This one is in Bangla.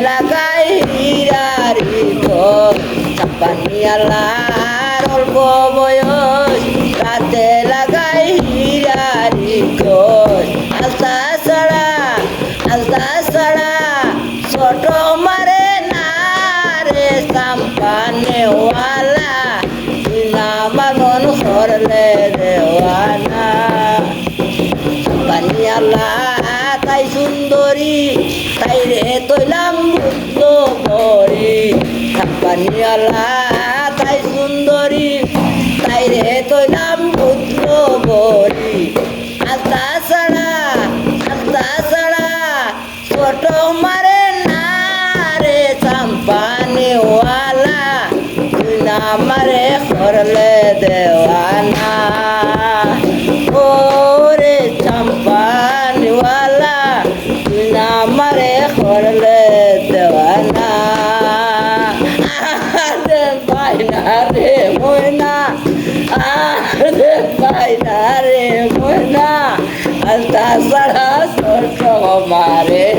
এলাকায় হীরার ছাপ্পানিয়ালার অল্প বয়স। রাতে এলাকায় হীরার আলতা ছাড়া আলতা ছাড়া, ছোট মারে না রে সাম্পানেওয়ালা নামাগন সরলে রেওয়ানা ছাপ্পানিয়ালা তাই সুন্দরী, তাই পানিয়ালা তাই সুন্দরী, তাই রে তৈলাম বুদ্ধ করি আস্তা ছাড়া আস্তা ছাড়া ছোট মারে না রে চাম্পানিওয়ালা তুই না মারে করলে দেওয়ানা। ও রে চাম্পানিওয়ালা তুই না মারে করলে বাইনা রে ময়না। আরে বাইনা রে ময়না। আলতা সারা ছোট মারে